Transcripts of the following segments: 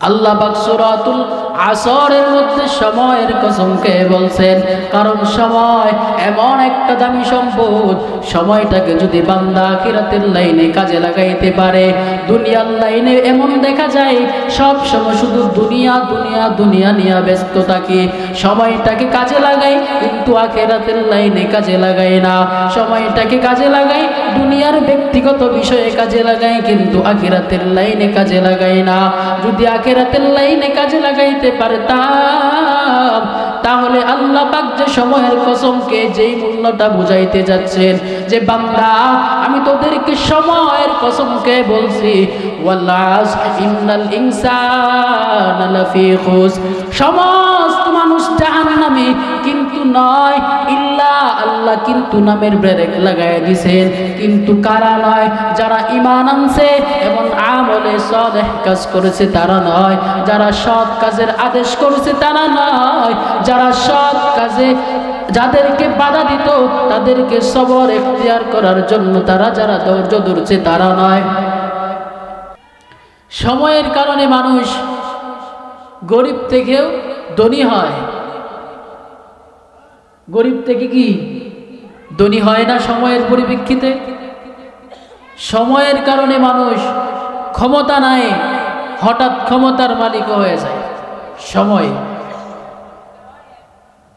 আল্লাহ বাকসুরাতুল আসরের মধ্যে সময়ের কসমকে বলছেন, কারণ সময় এমন একটা দামি সম্পদ, সময়টাকে যদি বান্দা আখিরাতের লাইনে কাজে লাগাইতে পারে, দুনিয়ার লাইনে এমন দেখা যায়, সব সময় শুধু দুনিয়া দুনিয়া দুনিয়া নিয়ে ব্যস্ত থাকি। সময়টাকে কাজে লাগাই কিন্তু আখেরাতের লাইনে কাজে লাগাই না। সময়টাকে কাজে লাগাই, দুনিয়ার ব্যক্তিগত বিষয়ে কাজে লাগাই, কিন্তু আখেরাতের লাইনে কাজে লাগাই না। যদি আখেরাতের লাইনে কাজে লাগাইতে পারতাম তাহলে আল্লাহ পাক যে সময়ের কসমকে যেই মূল্যটা বুঝাইতে যাচ্ছেন যে, বান্দা, আমি তোদেরকে সময়ের কসমকে বলছি ওয়াল্লাস ইন্নাল ইনসান লাফি খুস। সমস্ত মানুষ জাহান্নামে কিন্তু নয়, ইল্লা আল্লাহ কিন্তু নামের ব্রেক লাগায় দিছেন। কিন্তু কারা নয়? যারা ইমান আনছে এবং আমলে সদেহ কাজ করেছে, তারা নয়। যারা সৎ কাজের আদেশ করেছে, তারা নয়। যারা সৎ কাজে যাদেরকে বাধা দিত, তাদেরকে সবর এখতিয়ার করার জন্য তারা যারা ধৈর্য ধরছে, তারা নয়। সময়ের কারণে মানুষ গরিব থেকেও ধনী হয়। গরিব থেকে কি ধনী হয় না সময়ের পরিপ্রেক্ষিতে? সময়ের কারণে মানুষ ক্ষমতা নাই, হঠাৎ ক্ষমতার মালিক হয়ে যায়। সময়।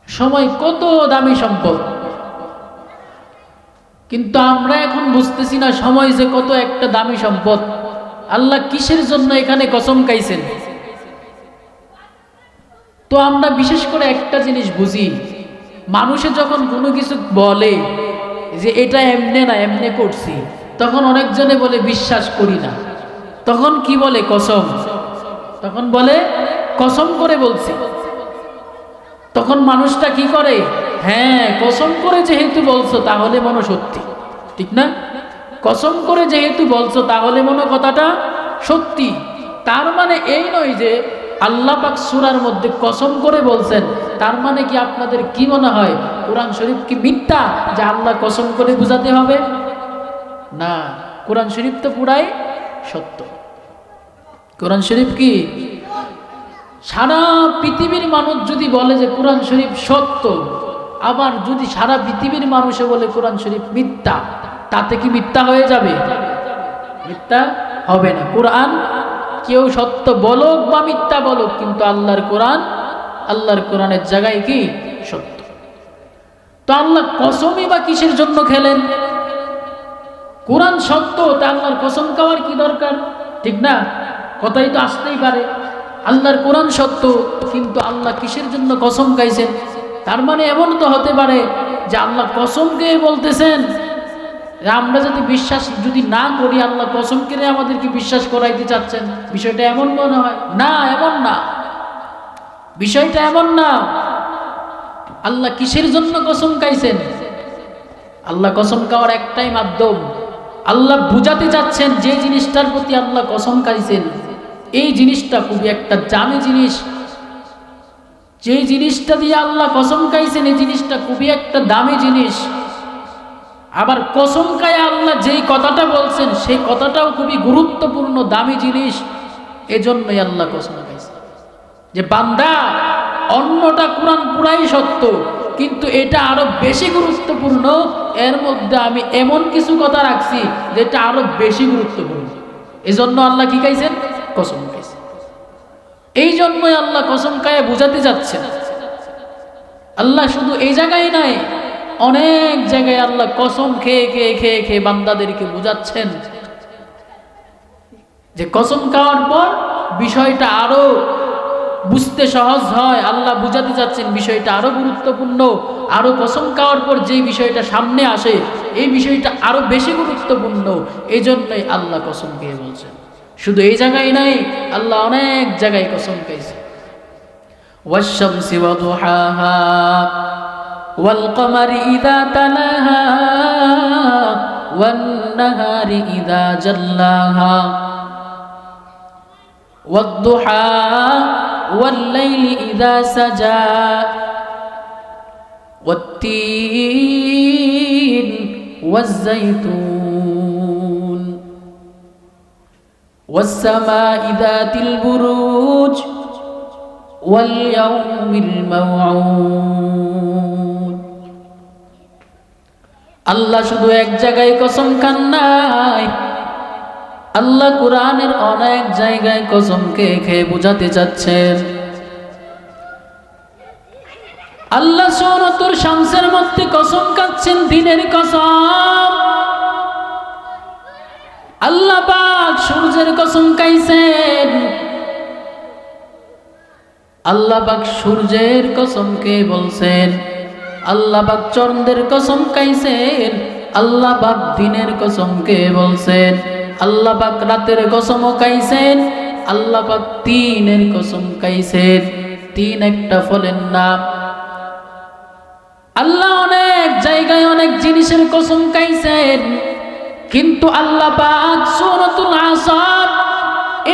সময় কত দামি সম্পদ। কিন্তু আমরা এখন বুঝতেছি না সময় যে কত একটা দামি সম্পদ। আল্লাহ কিসের জন্য এখানে কসম খাইছেন? তো আমরা বিশেষ করে একটা জিনিস বুঝি মানুষে যখন কোনো কিছু বলে যে এটা এমনে না, এমনে করছি, তখন অনেকজনে বলে, বিশ্বাস করি না। তখন কি বলে? কসম। তখন বলে, কসম করে বলছি। তখন মানুষটা কি করে? হ্যাঁ কসম করে যেহেতু বলছো, তাহলে মনে সত্যি। ঠিক না? কসম করে যেহেতু বলছো, তাহলে মনে কথাটা সত্যি। তার মানে এই নয় যে আল্লাহ পাক সুরার মধ্যে কসম করে বলছেন তার মানে কি আপনাদের কি মনে হয়? কোরআন শরীফ কি মিথ্যা যে আল্লাহ কসম করে বুঝাতে হবে? না, কোরআন শরীফ তো পুরাই সত্য। কোরআন শরীফ কি? সারা পৃথিবীর মানুষ যদি বলে যে কোরআন শরীফ সত্য, আবার যদি সারা পৃথিবীর মানুষে বলে কোরআন শরীফ মিথ্যা, তাতে কি মিথ্যা হয়ে যাবে? মিথ্যা হবে না। কোরআন কেউ সত্য বলুক বা মিথ্যা বলুক, কিন্তু আল্লাহর কোরআন আল্লাহর কোরআনের জায়গায় কি? সত্য। তো আল্লাহ কসমই বা কিসের জন্য খেলেন? কোরআন সত্য, তা আল্লাহর কসম খাওয়ার কি দরকার? ঠিক না? কথাই তো আসতেই পারে। আল্লাহর কোরআন সত্য, কিন্তু আল্লাহ কিসের জন্য কসম খাইছেন? তার মানে এমন তো হতে পারে যে আল্লাহ কসম গিয়ে বলতেছেন আমরা যদি বিশ্বাস যদি না করি, আল্লাহ কসম কেড়ে আমাদেরকে বিশ্বাস করাইতে চাচ্ছেন? বিষয়টা এমন মনে হয়। না, এমন না। বিষয়টা এমন না। আল্লাহ কিসের জন্য কসম খাইছেন? আল্লাহ কসম খাওয়ার একটাই মাধ্যম। আল্লাহ বুঝাতে চাচ্ছেন যে জিনিসটার প্রতি আল্লাহ কসম খাইছেন। এই জিনিসটা খুবই একটা জামি জিনিস। যে জিনিসটা দিয়ে আল্লাহ কসম খাইছেন, এই জিনিসটা খুবই একটা দামি জিনিস। আবার কসম খায় আল্লাহ যেই কথাটা বলছেন, সেই কথাটাও খুবই গুরুত্বপূর্ণ, দামি জিনিস। এজন্যই আল্লাহ কসম খাইছে যে বান্দা, অন্যটা কোরআন পুরাই সত্য, কিন্তু এটা আরও বেশি গুরুত্বপূর্ণ, এর মধ্যে আমি এমন কিছু কথা রাখছি যেটা আরও বেশি গুরুত্বপূর্ণ। এজন্য আল্লাহ কি খাইছেন? কসম খাইছে এই জন্যই আল্লাহ কসম খায় বুঝাতে যাচ্ছেন। আল্লাহ শুধু এই জায়গায় নাই, অনেক জায়গায় আল্লাহ কসম খেয়ে খেয়ে খেয়ে খেয়ে বান্দাদেরকে বুঝাচ্ছেন। যে কসম খাওয়ার পর বিষয়টা আরও বুঝতে সহজ হয় আল্লাহ বুঝাতে যাচ্ছেন বিষয়টা আরো গুরুত্বপূর্ণ আরো কসম খাওয়ার পর যে বিষয়টা সামনে আসে এই বিষয়টা আরো বেশি গুরুত্বপূর্ণ এই জন্যই আল্লাহ কসম খেয়ে বলছেন শুধু এই জায়গায় নাই আল্লাহ অনেক জায়গায় কসম খাইছে والشمس وضحاها والقمر إذا تلاها والنهار إذا جلاها والضحى والليل إذا سجى والتين والزيتون والسماء ذات البروج واليوم الموعود আল্লাহ শুধু এক জায়গায় কসম খান নাই আল্লাহ কোরআনের অনেক জায়গায় কসমকে খেয়ে বোঝাতে চাচ্ছেন। আল্লাহ সৌরতুর শামসের মধ্যে কসম কাচ্ছেন দিনের কসম। আল্লাহ পাক সূর্যের কসম কাইছেন আল্লাহ পাক সূর্যের কসমকে বলছেন? আল্লাহ পাক চন্দ্রের কসম কাইছেন আল্লাহ পাক দিনের কসমকে বলছেন? আল্লাহ পাক রাতের কসম খাইছেন, আল্লাহ পাক তিনের কসম খাইছেন, তিন একটা ফলের নাম। আল্লাহ অনেক জায়গায় অনেক জিনিসের কসম খাইছেন, কিন্তু আল্লাহ পাক সূরাতুল আসর,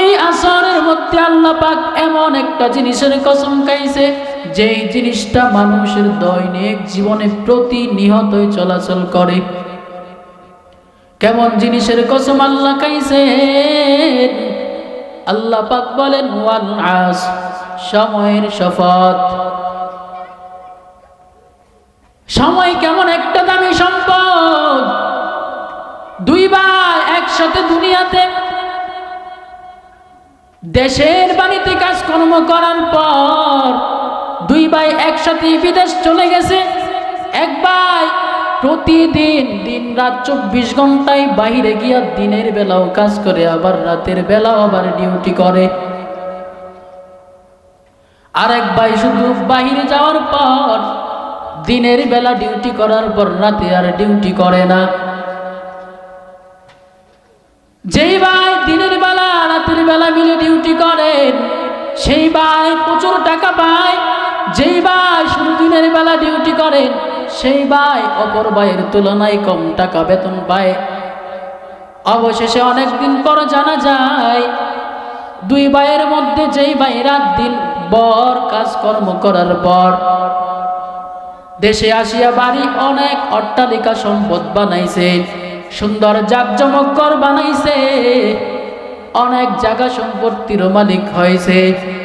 এই আসরের মধ্যে আল্লাহ পাক এমন একটা জিনিসের কসম খাইছে, যেই জিনিসটা মানুষের দৈনিক জীবনে প্রতিনিহত চলাচল করে। কেমন জিনিসের কসম আল্লাহ খাইছে? আল্লাহ পাক বলেন ওয়াল আস, সময়ের শপথ। সময় কেমন একটা দামি সম্পদ। দুই ভাই একসাথে দুনিয়াতে দেশের বাড়িতে কাজকর্ম করার পর দুই ভাই একসাথে বিদেশ চলে গেছে। এক ভাই প্রতিদিন দিন রাত চব্বিশ ঘন্টায় বাহিরে গিয়া দিনের বেলাও কাজ করে, আবার রাতের বেলাও আবার ডিউটি করে। আরেক ভাই শুধু বাহিরে যাওয়ার পর দিনের বেলা ডিউটি করার পর রাতে আর ডিউটি করে না। যেই ভাই দিনের বেলা, রাতের বেলা মিলে ডিউটি করেন, সেই ভাই প্রচুর টাকা পায়। যেই ভাই শুধু দিনের বেলা ডিউটি করেন সেই ভাই অপর ভাইয়ের তুলনায় কম টাকা বেতন পায়। অবশেষে অনেক দিন পর জানা যায়, দুই ভাইয়ের মধ্যে যেই ভাই রাত দিন বর কাজকর্ম করার পর দেশে আসিয়া বাড়ি অনেক অট্টালিকা সম্পদ বানাইছে, সুন্দর জাকজমকর বানাইছে, অনেক জায়গা সম্পত্তির মালিক হয়েছে।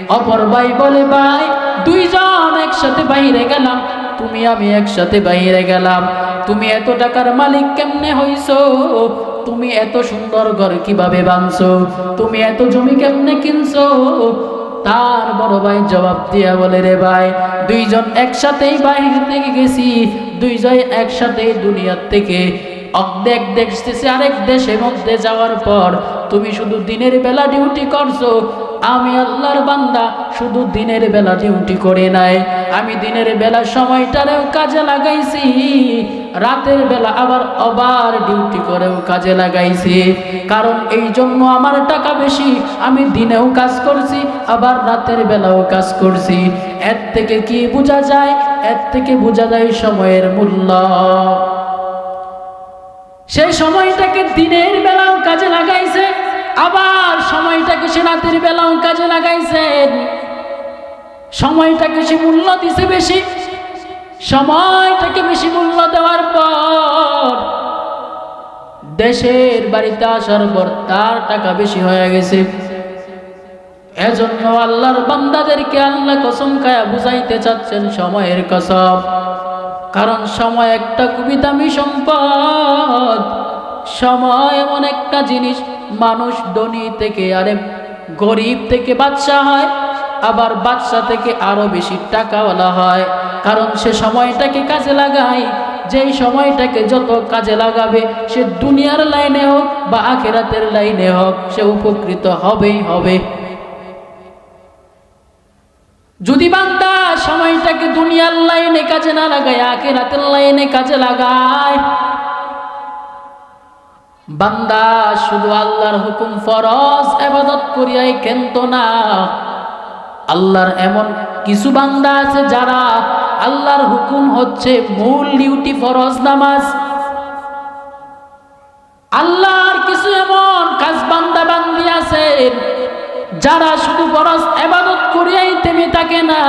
অপর ভাই বলে, ভাই, দুইজন একসাথে বাইরে গেলাম তুমি আমি একসাথে বাইরে গেলাম। তুমি এত টাকার মালিক কেমনে হইছো? তুমি এত সুন্দর ঘর কীভাবে বানছো? তুমি এত জমি কেমনে কিনছো? তার বড় ভাই জবাব দিয়া বলে, রে ভাই, দুইজন একসাথেই বাহির থেকে গেছি। দুইজন একসাথে দুনিয়ার থেকে অর্ধেক দেখতেছে আরেক দেশের মধ্যে যাওয়ার পর তুমি শুধু দিনের বেলা ডিউটি করছ। আমি আল্লাহর বান্দা, শুধু দিনের বেলা ডিউটি করে নাই। আমি দিনের বেলা সময়টারেও কাজে লাগাইছি, রাতের বেলা আবার আবার ডিউটি করেও কাজে লাগাইছি। কারণ এই জন্য আমার টাকা বেশি, আমি দিনেও কাজ করছি, আবার রাতের বেলাও কাজ করছি। এর থেকে কি বোঝা যায়? এর থেকে বোঝা যায় সময়ের মূল্য। সেই সময়টাকে দিনের বেলাও কাজে লাগাইছে আবার সময়টাকে সে রাতের বেলাও কাজে লাগাইছেন সময়টাকে সে মূল্য দিছে বেশি। সময়টাকে বেশি মূল্য দেওয়ার পর দেশের বাড়িতে আসার পর তার টাকা বেশি হয়ে গেছে। এজন্য আল্লাহর বান্দাদেরকে আল্লাহ কসম খায়া বুঝাইতে চাচ্ছেন সময়ের কসম। কারণ সময় একটা খুবই দামি সম্পদ। সময় এমন একটা জিনিস মানুষ ধনী থেকে, আরে গরিব থেকে বাচ্চা হয়, আবার বাচ্চা থেকে আরও বেশি টাকাওয়ালা হয়। কারণ সে সময়টাকে কাজে লাগায়, যেই সময়টাকে যত কাজে লাগাবে, সে দুনিয়ার লাইনে হোক বা আখেরাতের লাইনে হোক, সে উপকৃত হবেই হবে। যদি বান্দা সময়টাকে দুনিয়ার লাইনে কাজে না লাগায়, আখেরাতের লাইনে কাজে লাগায় বান্দা, শুধু আল্লাহর হুকুম ফরজ আবাদত করিয়াই কেন্ত না? আল্লাহর এমন কিছু বান্দা আছে যারা আল্লাহর হুকুম হচ্ছে মূল ডিউটি ফরজ নামাজ। আল্লাহর কিছু এমন কাজ বান্দা বান্দি আছে যারা শুধু ফরজ আবাদত করিয়াই থেমে থাকে না।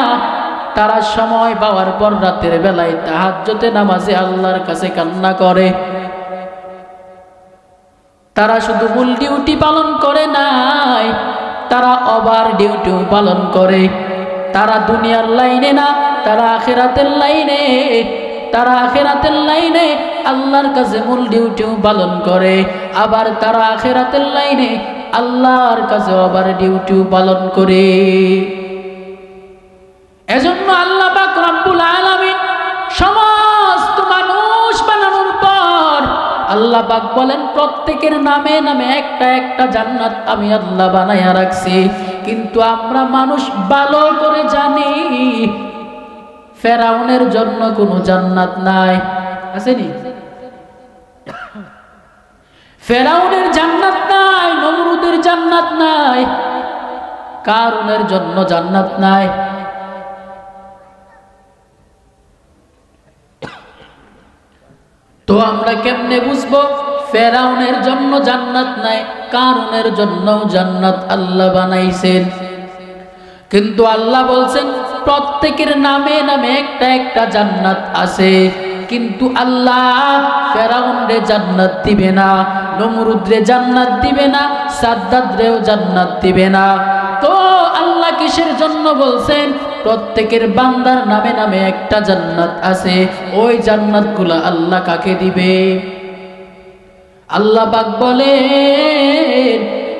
তারা সময় পাওয়ার পর রাতের বেলায় তাহাজ্জতে নামাজে আল্লাহর কাছে কান্না করে। তারা শুধু মূল ডিউটি পালন করে নাই, তারা ওভার ডিউটিও পালন করে। তারা দুনিয়ার লাইনে না, তারা আখেরাতের লাইনে। তারা আখেরাতের লাইনে আল্লাহর কাছে মূল ডিউটিও পালন করে। আবার তারা আখেরাতের লাইনে আল্লাহর কাছে আবার ডিউটিও পালন করে। এজন্য আল্লাহ পাক রব্বুল আলামিন আল্লাহ পাক বলেন, প্রত্যেকের নামে নামে একটা একটা জান্নাত আমি আল্লাহ বানাইয়া রাখছি। কিন্তু আমরা মানুষ ভালো করে জানি, ফেরাউনের জন্য কোনো জান্নাত নাই। আসেনি? ফেরাউনের জান্নাত নাই, নমরুদের জান্নাত নাই, কারুনের জন্য জান্নাত নাই। তো আমরা কেমনে বুঝব? ফেরাউনের জন্য জান্নাত নাই, কারুনের জন্য জান্নাত আল্লাহ বানাইছেন। কিন্তু আল্লাহ বলছেন, প্রত্যেকের নামে নামে একটা একটা জান্নাত আছে। কিন্তু আল্লাহ ফেরাউন রে জান্নাত দিবে না নমরুদ রে জান্নাত দিবে না সাদ্দাদ রেও জান্নাত দিবে না। তো আল্লাহ কিসের জন্য বলছেন? প্রত্যেকের বান্দার নামে নামে একটা জান্নাত আছে। ওই জান্নাতগুলো আল্লাহ কাকে দিবে? আল্লাহ পাক বলে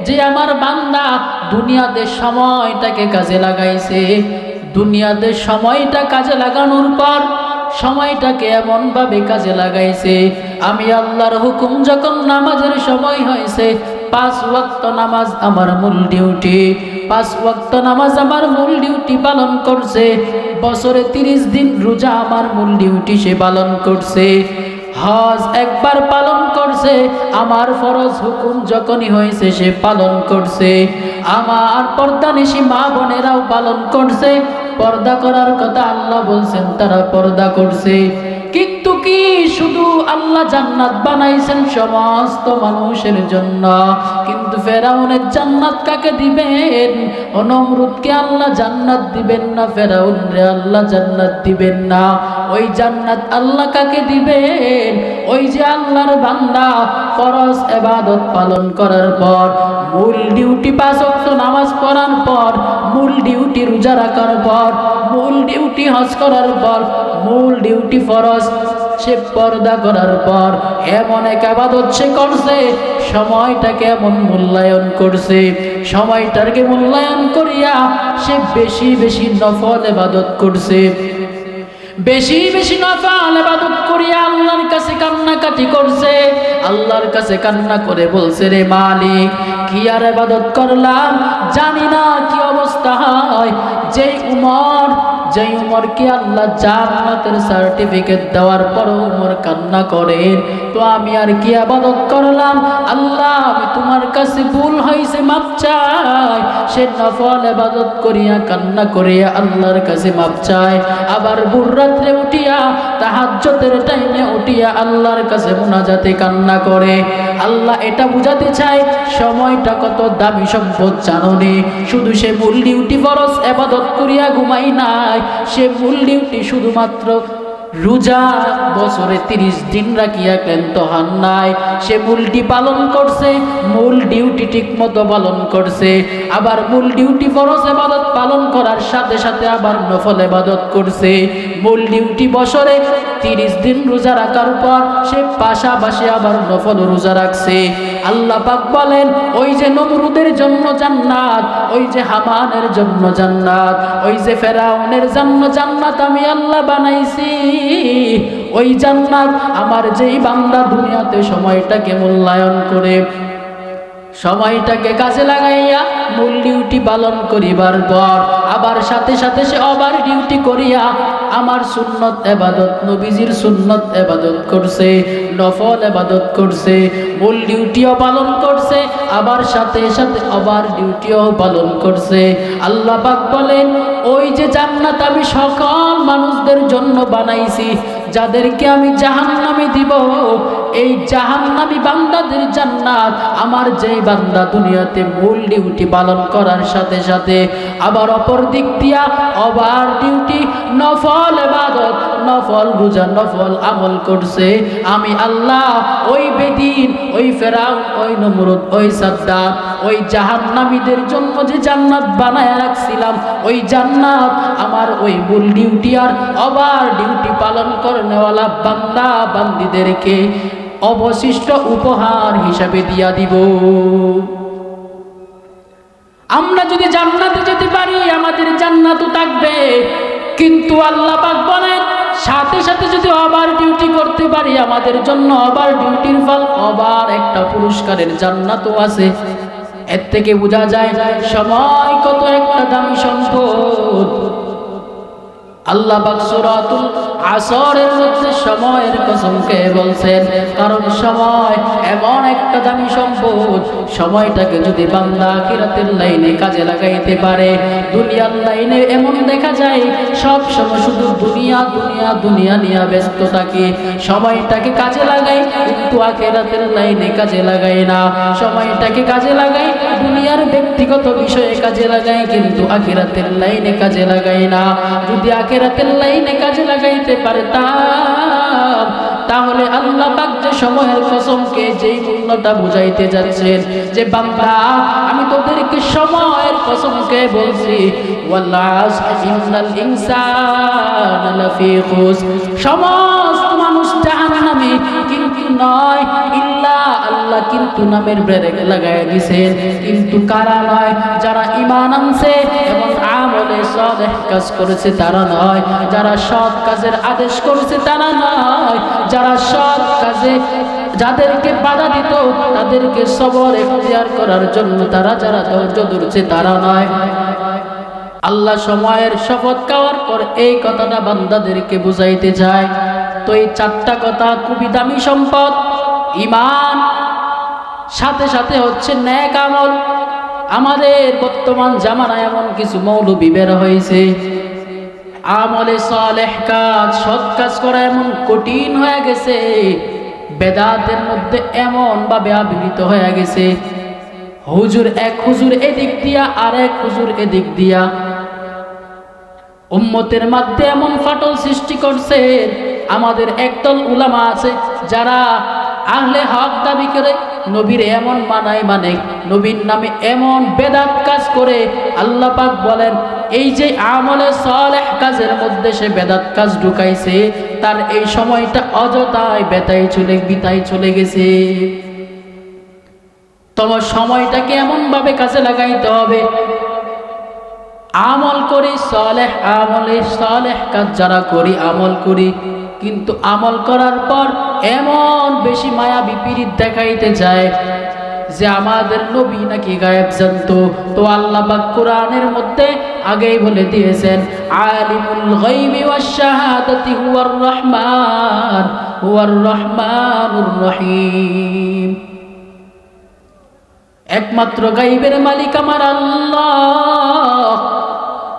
যে আমার বান্দা দুনিয়াতে সময়টাকে কাজে লাগাইছে। দুনিয়াতে সময়টা কাজে লাগানোর পর সময়টাকে এমনভাবে কাজে লাগাইছে। আমি আল্লাহর হুকুম যখন নামাজের সময় হয়েছে পাঁচ ওয়াক্ত নামাজ আমার মূল ডিউটি। পাঁচ ওয়াক্ত নামাজ আমার মূল ডিউটি পালন করছে। বছরে তিরিশ দিন রোজা আমার মূল ডিউটি সে পালন করছে। হজ একবার পালন করছে, আমার ফরজ হুকুম যখনই হয়েছে সে পালন করছে। আমার পর্দা নিশি মা বোনেরাও পালন করছে। পর্দা করার কথা আল্লাহ বলছেন, তারা পর্দা করছে। কিন্তু শুধু আল্লাহ জান্নাত বানাইছেন সমস্ত মানুষের জন্য। কিন্তু ফেরাউনের জান্নাত কাকে দিবেন? ও নমরুদকে আল্লাহ জান্নাত দিবেন না ফেরাউন আল্লাহ জান্নাত দিবেন না। ওই জান্নাত আল্লাহ কাকে দিবেন? ওই যে আল্লাহর বান্দা, ফরজ এবাদত পালন করার পর, মূল ডিউটি পাঁচ ওয়াক্ত নামাজ পড়ার পর, মূল ডিউটি রোজা রাখার পর, মূল ডিউটি হজ করার পর, মূল ডিউটি ফরজ। সে পর্দা করার পর এমন এক আবাদত সে করছে, সময়টাকে এমন মূল্যায়ন করছে। সময়টাকে মূল্যায়ন করিয়া সে বেশি বেশি নফল এবাদত করছে। বেশি বেশি নফল এবাদত করিয়া আল্লাহর কাছে কান্নাকাটি করছে। আল্লাহর কাছে কান্না করে বলছে, রে মালিক, কি আর এবাদত করলাম? জানি না কি অবস্থা হয়। যেই উমর যেই উমরকে আল্লাহ জান্নাতের সার্টিফিকেট দেওয়ার পর উমর কান্না করেন তো আমি আর কি আবাদত করলাম? আল্লাহ, আমি তোমার কাছে ভুল হয়েছে মাপ চাই। সে নফল আবাদত করিয়া কান্না করিয়া আল্লাহর কাছে মাপ চায় আবার ভুল রাত্রে উঠিয়া তাহাজ্জতের টাইমে উঠিয়া আল্লাহর কাছে মোনাজাতে কান্না করে। আল্লাহ এটা বুঝাতে চায়, সময়টা কত দামি সম্পদ জাননি। শুধু সে মূল ডিউটি ফরজ এবাদত করিয়া ঘুমাই নাই। সে ভুল ডিউটি শুধুমাত্র রোজা বছরে তিরিশ দিন রাখিয়া ক্লান্ত হন নাই। সে মূলটি পালন করছে, মূল ডিউটি ঠিক মতো পালন করছে। আবার মূল ডিউটি ফরজ এবাদত পালন করার সাথে সাথে আবার নফল এবাদত করছে। মূল ডিউটি বছরে তিরিশ দিন রোজা রাখার পর সে পাশাপাশি আবার নফল রোজা রাখছে। আল্লাহ পাক বলেন, ওই যে নমরুদের জন্য জান্নাত, ওই যে হামানের জন্য জান্নাত, ওই যে ফেরাউনের জন্য জান্নাত আমি আল্লাহ বানাইছি। ওই জান্নাত আমার যেই বান্দা দুনিয়াতে সময়টাকে মূল্যায়ন করে, সময়টাকে কাজে লাগাইয়া মূল ডিউটি পালন করিবার পর, আবার সাথে সাথে সে আবার ডিউটি করিয়া আমার সুন্নত এবাদত, নবীজির সুন্নত এবাদত করছে, নফল এবাদত করছে, মূল ডিউটিও পালন করছে, আবার সাথে সাথে আবার ডিউটিও পালন করছে। আল্লাহ পাক বলেন ওই যে জান্নাত আমি সকল মানুষদের জন্য বানাইছি, যাদেরকে আমি জাহান্নামে দিব, এই জাহান্নামি বান্দাদের জান্নাত আমার যেই বান্দা দুনিয়াতে মূল ডিউটি পালন করার সাথে সাথে আবার অপর দিক দিয়া ওভার ডিউটি নফল এবাদত নফল বুঝা, নফল আমল করছে। আমি আল্লাহ, ওই বেদিন, ওই ফেরাউন, ওই নমরুদ, ওই সাদ্দাত ওই জাহান্নামীদের জন্য যে জান্নাত বানায় রাখছিলাম, ওই জান্নাত আমার ওই মূল ডিউটি আর ওভার ডিউটি পালন করনেওয়ালা বান্দা বান্দিদেরকে অবশিষ্ট উপহার হিসাবে দিয়া দিব। আমরা যদি জান্নাতে যেতে পারি, আমাদের জান্নাতও থাকবে। কিন্তু আল্লাহ পাক বলেন, সাথে সাথে যদি ওভার ডিউটি করতে পারি, আমাদের জন্য ওভার ডিউটির ফল, ওভার একটা পুরস্কারের জান্নাতও আছে। এর থেকে বোঝা যায়, সময় কত একটা দামি সম্পদ। আল্লাহ আসরের মধ্যে সময়ের বলছেন, কারণ সময় এমন একটা দামি সম্পদ, সময়টাকে যদি বান্দা লাইনে কাজে লাগাইতে পারে, দুনিয়ার লাইনে এমন দেখা যায়, সব সময় শুধু দুনিয়া দুনিয়া দুনিয়া নিয়ে ব্যস্ত থাকে, সময়টাকে কাজে লাগাই কিন্তু আখিরাতের লাইনে কাজে লাগাই না, সময়টাকে কাজে লাগাই দুনিয়ার ব্যক্তিগত বিষয়ে কাজে লাগাই কিন্তু আখিরাতের লাইনে কাজে লাগাই না, যদি আখেরাতের লাইনে কাজে লাগাইতে পারতাম। তাহলে আল্লাহ পাক যে সময়ের কসমকে, যেই মূল্যটা বুঝাইতে যাচ্ছেন, যে বান্দা, আমি তোদেরকে সময়ের কসমকে বলছি ওয়াল্লাস ইন্নাল ইনসান লাফি খুস সমস্ত মানুষ জাহান্নামে যাদেরকে বাধা দিত, তাদেরকে সবর এখতিয়ার করার জন্য তারা যারা ধৈর্য ধরছে, তারা নয়। আল্লাহ সময়ের শপথ খাওয়ার পর এই কথাটা বান্দাদেরকে বুঝাইতে যায় তো এই চারটা কথা খুবই দামি সম্পদ। ইমান সাথে সাথে হচ্ছে ন্যাক আমল। আমাদের বর্তমান জামানায় এমন কিছু মৌলবি বের হয়েছে। আমলে সালেহ কাজ, সৎ কাজ করা এমন কঠিন হয়ে গেছে। বেদাতের মধ্যে এমন ভাবে আবির্ভূত হয়ে গেছে। হুজুর এক হুজুর এদিক দিয়া, আর এক হুজুর এদিক দিয়া। উম্মতের মধ্যে এমন ফাটল সৃষ্টি করছে আমাদের একদল উলামা আছে যারা আহলে হক দাবি করে, নবীর এমন মানায় মানে নবীর নামে এমন বেদাত কাজ করে, আল্লাহ পাক বলেন, এই যে আমলে সালেহ কাজের মধ্যে সে বেদাত কাজ ঢুকাইছে, তার এই সময়টা অযথায় বেতাই চলে বিতাই চলে গেছে। তোমার সময়টাকে এমন ভাবে কাজে লাগাইতে হবে, আমল করি, সলেহ আমলে সলেহ কাজ যারা করি, আমল করি কিন্তু আমল করার পর এমন বেশি মায়া বিপরীত দেখাইতে যায় যে আমাদের নবী নাকি গায়েব জানতো। তো আল্লাহ বা কোরআনের মধ্যে আগেই বলে দিয়েছেন, আলিমুল গায়বি ওয়াশ শাহাদাতি হুয়ার রহমান, হুয়ার রহমানুর রহিম। একমাত্র গাইবের মালিক আমার আল্লাহ।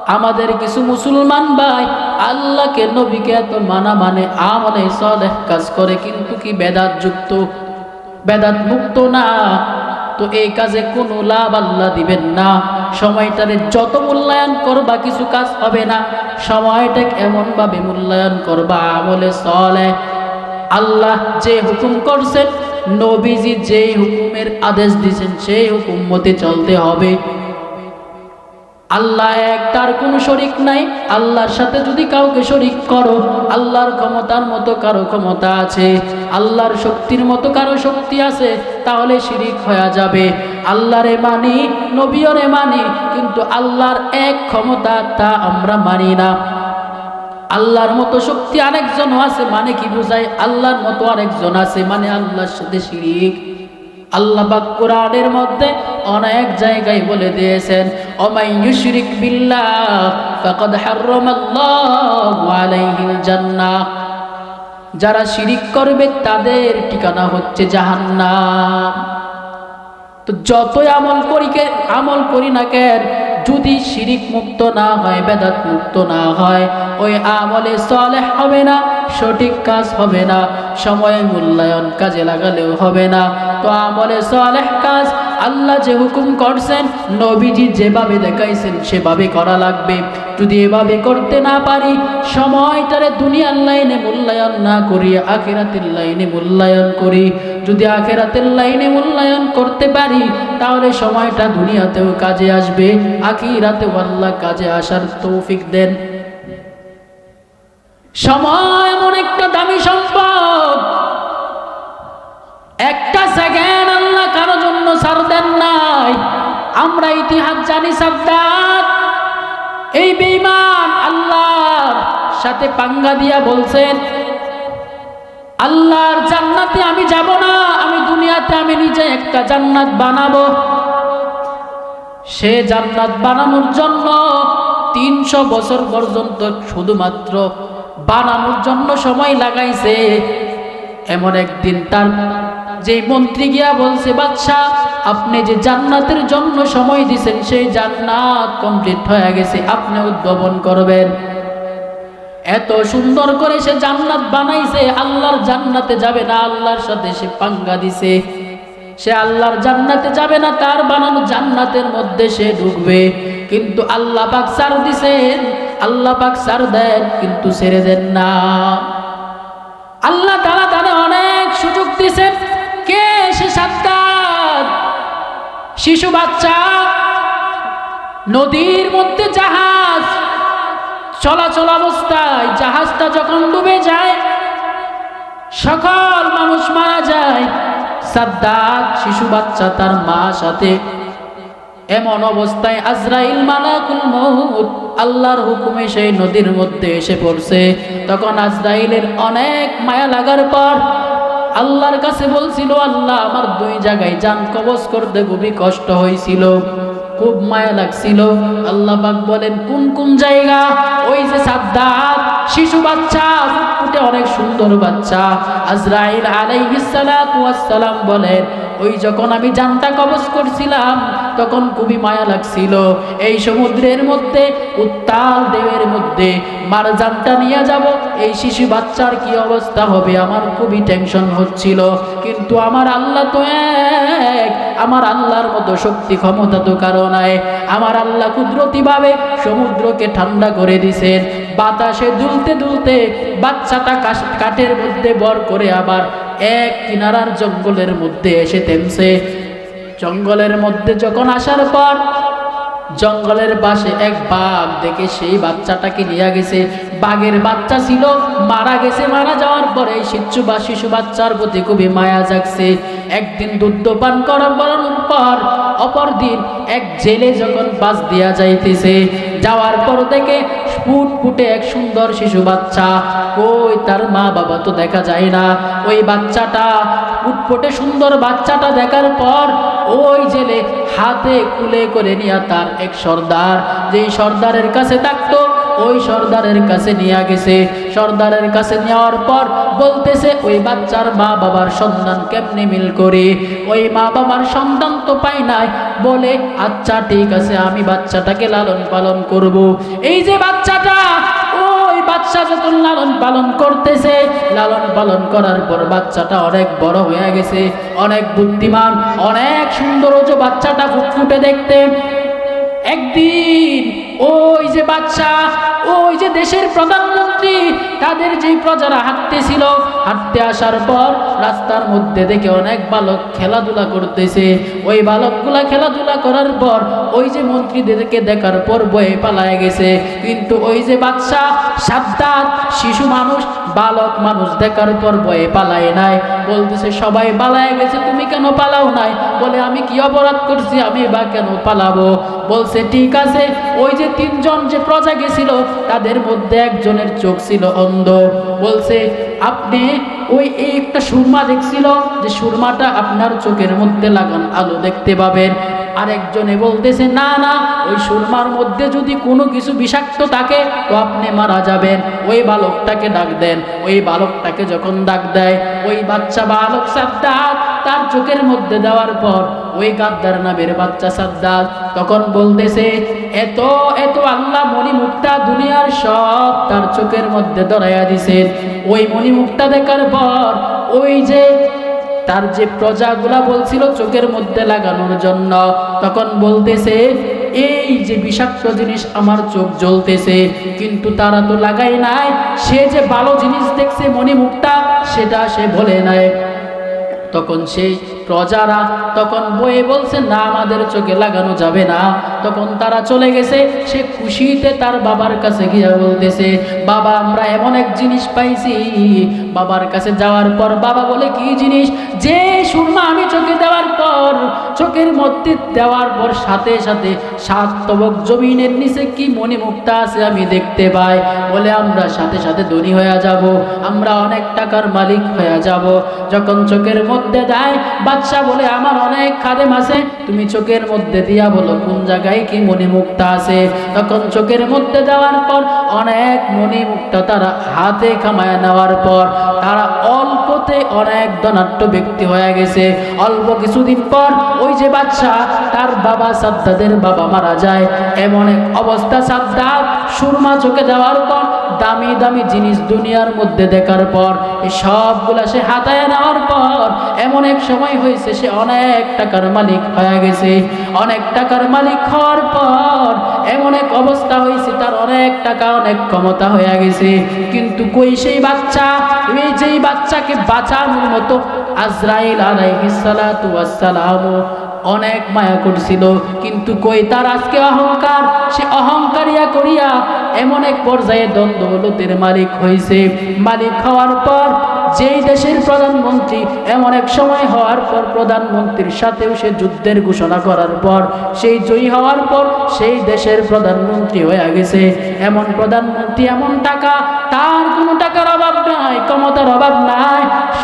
আমাদের কিছু মুসলমান ভাই আল্লাহকে নবীকে এত মানা মানে আমলে সলেহ কাজ করে, কিন্তু কি বেদাত যুক্ত? বেদাত মুক্ত না? তো এই কাজে কোনো লাভ আল্লাহ দিবেন না। সময়টারে যত মূল্যায়ন করবা, কিছু কাজ হবে না। সময়টাকে এমনভাবে মূল্যায়ন করবা, আমলে সলে আল্লাহ যে হুকুম করছেন, নবীজি যেই হুকুমের আদেশ দিয়েছেন সেই হুকুম মতে চলতে হবে। আল্লাহ এক তার কোনো শরিক নাই, আল্লাহর সাথে যদি কাউকে শরিক করো, আল্লাহর ক্ষমতার মতো কারও ক্ষমতা আছে, আল্লাহর শক্তির মতো কারও শক্তি আছে, তাহলে শিরিক হয়ে যাবে। আল্লাহরে মানি নবীরে মানি, কিন্তু আল্লাহর এক ক্ষমতা তা আমরা মানি না। আল্লাহর মতো শক্তি আরেকজন আছে মানে কি বোঝায়? আল্লাহর মতো আরেকজন আছে মানে আল্লাহর সাথে শিরিক। আল্লাহ কোরআনের মধ্যে অনেক জায়গায় বলে দিয়েছেন, ওমাই ইউশরিক বিল্লাহ যারা শিরিক করবে, তাদের ঠিকানা হচ্ছে জাহান্নাম। তো যতই আমল করি আমল করি না কেন, যদি শিরিক মুক্ত না হয়, বেদাত মুক্ত না হয়, ওই আমলে সলেহ হবে না। সঠিক কাজ হবে না, সময় মূল্যায়ন কাজে লাগালেও হবে না। তো আমলে সালেহ কাজ, আল্লাহ যে হুকুম করছেন, নবীজি যেভাবে দেখাইছেন সেভাবে করা লাগবে। যদি এভাবে করতে না পারি, সময়টারে দুনিয়ার লাইনে মূল্যায়ন না করি, আখেরাতের লাইনে মূল্যায়ন করি। যদি আখেরাতের লাইনে মূল্যায়ন করতে পারি, তাহলে সময়টা দুনিয়াতেও কাজে আসবে, আখিরাতেও আল্লাহ কাজে আসার তৌফিক দেন। সময় দামি সম্পদ একটা সেকেন্ড আল্লাহ কারও জন্য ছাড় দেন নাই। আমরা ইতিহাস জানি সাদ্দাত এই বেঈমান আল্লাহর সাথে পাঙ্গা দিয়া বলছেন, আল্লাহর জান্নাতে আমি যাব না, আমি দুনিয়াতে আমি নিজে একটা জান্নাত বানাবো। সে জান্নাত বানানোর জন্য তিনশো বছর পর্যন্ত শুধুমাত্র বানানোর জন্য সময় লাগাইছে। এমন একদিন তার যে মন্ত্রী গিয়া বলছে, বাদশাহ, আপনি যে জান্নাতের জন্য সময় দিছেন, সেই জান্নাত কমপ্লিট হয়ে গেছে, আপনি উদ্ভাবন করবেন। এত সুন্দর করে সে জান্নাত বানাইছে, আল্লাহর জান্নাতে যাবে না, আল্লাহর সাথে সে পাঙ্গা দিছে। সে আল্লাহর জান্নাতে যাবে না, তার বানানো জান্নাতের মধ্যে সে ঢুকবে কিন্তু আল্লাহ পাক সার দিছেন আল্লাহ পাক সার দেন, কিন্তু ছেড়ে দেন না। আল্লাহ তারা তারা অনেক সুযোগ দিছেন কে? সে সাত্তার শিশু বাচ্চা। নদীর মধ্যে জাহাজ। চলাচল অবস্থায় জাহাজটা যখন ডুবে যায়, সকল মানুষ মারা যায়। সাদ্দাত শিশু বাচ্চা তার মা সাথে এমন অবস্থায় আজরাইল মালাকুল মউত, আল্লাহর হুকুমে সেই নদীর মধ্যে এসে পড়ছে। তখন আজরাইলের অনেক মায়া লাগার পর আল্লাহর কাছে বলছিল, আল্লাহ, আমার দুই জায়গায় যান, কবজ করতে খুবই কষ্ট হয়েছিল, খুব মায়া লাগছিল। আল্লাহ পাক বলেন, কোন কোন জায়গা? ওই যে সাদ্দাত, শিশু বাচ্চা অনেক সুন্দর বাচ্চা। আজরাইল আলাইহিস সালাম বলেন ওই যখন আমি জানটা কবজ করছিলাম, তখন খুবই মায়া লাগছিল। এই সমুদ্রের মধ্যে, উত্তাল দেবের মধ্যে মার জানটা নিয়ে যাব, এই শিশু বাচ্চার কি অবস্থা হবে আমার খুবই টেনশন হচ্ছিল। কিন্তু আমার আল্লাহ তো এক, আমার আল্লাহর মতো শক্তি ক্ষমতা তো কারও নাই। আমার আল্লাহ কুদরতিভাবে সমুদ্রকে ঠান্ডা করে দিছেন। বাতাসে দুলতে দুলতে বাচ্চাটা কাঠের মধ্যে বর করে আবার এক কিনারার জঙ্গলের মধ্যে এসে থেমছে। জঙ্গলের মধ্যে যখন আসার পর জঙ্গলের পাশে এক বাঘ দেখে সেই বাচ্চাটাকে নিয়ে গেছে। বাঘের বাচ্চা ছিল, মারা গেছে। মারা যাওয়ার পরে শিশু বা শিশু বাচ্চার প্রতি খুবই মায়া জাগছে। একদিন দুধ পান করার পর অপর দিন এক জেলে যখন বাস দিয়া যাইতেছে যাওয়ার পর থেকে ফুট ফুটে এক সুন্দর শিশু বাচ্চা। ওই তার মা বাবা তো দেখা যায় না। ওই বাচ্চাটা ফুটফুটে সুন্দর বাচ্চাটা দেখার পর ওই জেলে হাতে কুলে করে নিয়ে তার এক সর্দার। যেই সর্দারের কাছে থাকতো ওই সর্দারের কাছে নিয়ে গেছে। সর্দারের কাছে নেওয়ার পর বলতেছে, ওই বাচ্চার মা বাবার সন্তান কেমনি মিল করে? ওই মা বাবার সন্তান তো পাই নাই। বলে আচ্ছা ঠিক আছে, আমি বাচ্চাটাকে লালন পালন করব। এই যে বাচ্চাটা বাচ্চা যখন লালন পালন করতেছে, লালন পালন করার পর বাচ্চাটা অনেক বড় হয়ে গেছে, অনেক বুদ্ধিমান, অনেক সুন্দর। বাচ্চাটা ফুটফুটে দেখতে, একদিন ওই যে বাচ্চা, ওই যে দেশের প্রধানমন্ত্রী, তাদের যে প্রজারা হাঁটতেছিল, হাঁটতে আসার পর রাস্তার মধ্যে দেখে অনেক বালক খেলাধুলা করতেছে। ওই বালকগুলা খেলাধুলা করার পর ওই যে মন্ত্রীদেরকে দেখার পর বয়ে পালায় গেছে। কিন্তু ওই যে বাচ্চা সাদ্দাত শিশু মানুষ, বালক মানুষ দেখার পর বয়ে পালায় নাই। বলতেছে, সবাই পালায় গেছে, তুমি কেন পালাও নাই? বলে, আমি কি অপরাধ করছি? আমি বা কেন পালাবো? বলছে, ঠিক আছে, ওই যে তিনজন যে প্রজা গেছিল, তাদের মধ্যে একজনের চোখ ছিল অন্ধ। বলছে, আপনি ওই একটা সুরমা দেখছিল, যে সুরমাটা আপনার চোখের মধ্যে লাগান আলো দেখতে পাবেন। আরেকজনে বলতেছে, না না, ওই সুরমার মধ্যে যদি কোনো কিছু বিষাক্ত থাকে, তো আপনি মারা যাবেন। ওই বালকটাকে ডাক দেন। ওই বালকটাকে যখন ডাক দেয়, ওই বাচ্চা বালক সাদ্দাত, তার চোখের মধ্যে দেওয়ার পর ওই গাদ্দার নামের বাচ্চা সাদ্দাত তখন বলতেছে, এত এত আল্লাহ মণিমুক্তা দুনিয়ার সব তার চোখের মধ্যে দড়াইয়া দিছেন। ওই মণিমুক্তা দেখার পর ওই যে তার যে প্রজাগুলা বলছিল চোখের মধ্যে লাগানোর জন্য, তখন বলতেছে, এই যে বিষাক্ত জিনিস আমার চোখ জ্বলতেছে, কিন্তু তারা তো লাগাই নাই। সে যে ভালো জিনিস দেখছে মনে মণিমুক্তা, সেটা সে বলে নাই। তখন সেই প্রজারা তখন বয়ে বলছে, না, আমাদের চোখে লাগানো যাবে না। তখন তারা চলে গেছে, সে খুশিতে তার বাবার কাছে গিয়ে বলতেছে, বাবা, আমরা এমন এক জিনিস পাইছি। বাবার কাছে যাওয়ার পর বাবা বলে, কি জিনিস? যে সুরমা আমি চোখে দেওয়ার পর চোখের মধ্যে দেওয়ার পর সাথে সাথে সাত তবক জমিনের নিচে কি মণিমুক্তা আছে আমি দেখতে পাই। বলে আমরা সাথে সাথে ধনী হয়ে যাব, আমরা অনেক টাকার মালিক হয়ে যাব। যখন চোখের মধ্যে দেয় বাচ্চা বলে, আমার অনেক খাদেম আছে, তুমি চোখের মধ্যে দিয়া বলো, কোন জায়গায় কি মণিমুক্তা আছে? তখন চোখের মধ্যে দেওয়ার পর অনেক মণিমুক্তা তারা হাতে কামায় নেওয়ার পর তারা অল্পতে অনেক ধনাট্য ব্যক্তি হয়ে গেছে। অল্প কিছুদিন পর ওই যে বাচ্চা, তার বাবা সাদ্দাদের বাবা মারা যায়। এমন এক অবস্থা সাদ্দাদ সুরমা চোখে যাওয়ার পর দামি দামি জিনিস দুনিয়ার মধ্যে দেখার পর, এই সবগুলা সে হাতায় নেওয়ার পর, এমন এক সময় হয়েছে সে অনেক টাকার মালিক হয়ে গেছে। অনেক টাকার মালিক হওয়ার পর, এমন এক অবস্থা হয়েছে, তার অনেক টাকা, অনেক ক্ষমতা হয়ে গেছে। কিন্তু কই সেই বাচ্চা? এই যেই বাচ্চাকে বাঁচানোর মতো আজরাইল আলাইহিসসালাতু ওয়াসসালাম অনেক মায়া করছিল। কিন্তু কই তার আজকে অহংকার? সে অহংকারিয়া করিয়া এমন এক পর্যায়ে দ্বন্দ্ব দৌলতের মালিক হয়েছে মালিক হওয়ার পর যেই দেশের প্রধানমন্ত্রী, এমন এক সময় হওয়ার পর প্রধানমন্ত্রীর সাথেও সে যুদ্ধের ঘোষণা করার পর, সেই জয়ী হওয়ার পর সেই দেশের প্রধানমন্ত্রী হয়ে গেছে। এমন প্রধানমন্ত্রী এমন টাকা, তার কোনো টাকার অভাব নাই, ক্ষমতার অভাব নাই।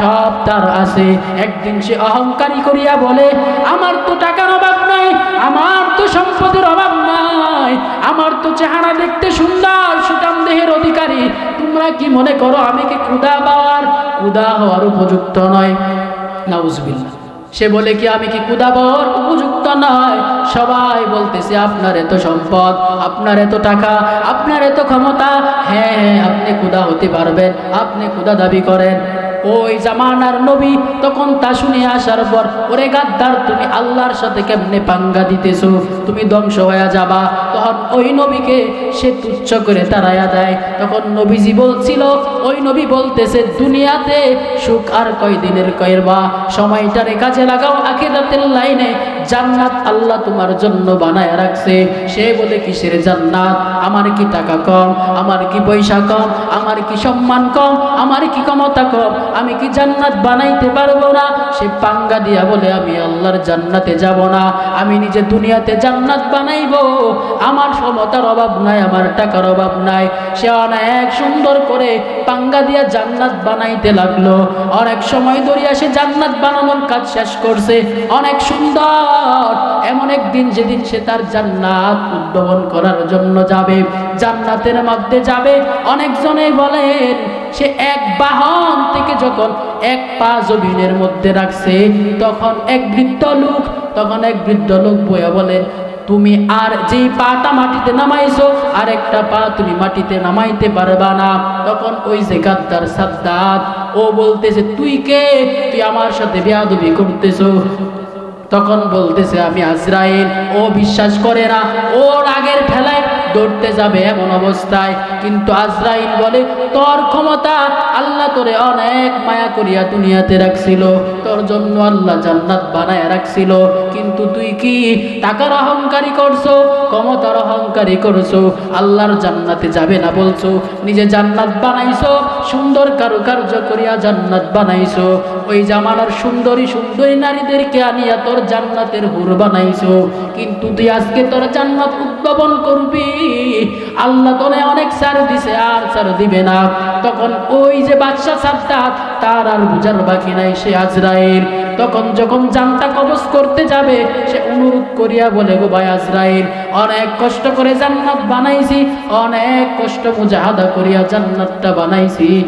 সব তার আছে। একদিন সে অহংকারী করিয়া বলে, আমার তো টাকার অভাব নাই, আমার তো সম্পদের অভাব নাই, আমার তো চেহারা দেখতে সুন্দর সুতাম দেহের অধিকারী। তোমরা কি মনে করো আমি কি ক্ষুদা পাওয়ার? ক্ষুদা হওয়ার উপযুক্ত নয়। নাউজবিল্লা সে বলে, কি আমি কি কুদা পাওয়ার উপযুক্ত নয়? সবাই বলতেছে, আপনার এত সম্পদ, আপনার এত টাকা, আপনার এত ক্ষমতা। হ্যাঁ হ্যাঁ আপনি কুদা হতে পারবেন, আপনি কুদা দাবি করেন। ওই জামানার নবী তখন তা শুনে আসার পর, ওরে গাদ্দার, তুমি আল্লাহর সাথে কেমনে পাঙ্গা দিতেছো? তুমি ধ্বংস হয়ে যাবা। তখন ওই নবীকে সে তুচ্ছ করে তারাইয়া দেয়। তখন নবীজি বলছিল, ওই নবী বলতেছে, দুনিয়াতে সুখ আর কয় কয়দিনের কয়েরবা সময়টারে কাজে লাগাও, আখিরাতের লাইনে জান্নাত আল্লাহ তোমার জন্য বানায় রাখছে। সে বলে, কিসের জান্নাত? আমার কি টাকা কম? আমার কি পয়সা কম? আমার কি সম্মান কম? আমার কি ক্ষমতা কম? আমি কি জান্নাত বানাইতে পারব না? সে পাঙ্গা দিয়া বলে, আমি আল্লাহর জান্নাতে যাব না। আমি নিজে দুনিয়াতে জান্নাত বানাইবো। আমার সমতার অভাব নাই, আমার টাকার অভাব নাই। সে অনেক সুন্দর করে পাঙ্গা দিয়া জান্নাত বানাইতে লাগল। অনেক সময় ধরিয়া সে জান্নাত বানানোর কাজ শেষ করছে। অনেক সুন্দর। এমন একদিন যেদিন সে তার জান্নাত উদ্ভাবন করার জন্য যাবে, জান্নাতের মধ্যে যাবে। অনেকজনে বলেন সে এক বাহন থেকে যখন এক পা জমিনের মধ্যে রাখছে, তখন এক বৃদ্ধ লোক, তখন এক বৃদ্ধ লোক বইয়া বলেন তুমি আর যেই পাটা মাটিতে নামাইছো আর একটা পা তুমি মাটিতে নামাইতে পারবা না। তখন ওই যে গাদ্দার সাদ্দাত, ও বলতেছে, তুই কে? তুই আমার সাথে বেয়াদবি করতেছো। তখন বলতেছে, আমি আজরাইল। ও বিশ্বাস করে না, ও আগের ঠেলায় দৌড়তে যাবে এমন অবস্থায়। কিন্তু আজরাইল বলে, তোর ক্ষমতা আল্লাহ তোরে অনেক মায়া করিয়া দুনিয়াতে রাখছিল। তোর জন্য আল্লাহ জান্নাত বানায় রাখছিল। কিন্তু তুই কি টাকার অহংকারী করছ, ক্ষমতার অহংকারী করছ? আল্লাহর জান্নাতে যাবে না বলছো? নিজে জান্নাত বানাইছো, সুন্দর কারুকার্য করিয়া জান্নাত বানাইছো। ওই জামানার সুন্দরী সুন্দরী নারীদেরকে আনিয়া তোর জান্নাতের হুর বানাইছো। কিন্তু তুই আজকে তোর জান্নাত উদ্ভাবন করবি। আল্লাহ তোরে অনেক সার দিছে, আর সার দিবে না। তখন ওই যে বাদশা সাদ্দাত, তার আর বুঝার বাকি নাই, সে আজরাইল। তখন যখন জানটা কবজ করতে যাবে, সে অনুরোধ করিয়া বলে, গো ভাই আজরাইল, অনেক কষ্ট করে জান্নাত বানাইছি, অনেক কষ্ট মুজাহাদা করিয়া জান্নাতটা বানাইছি।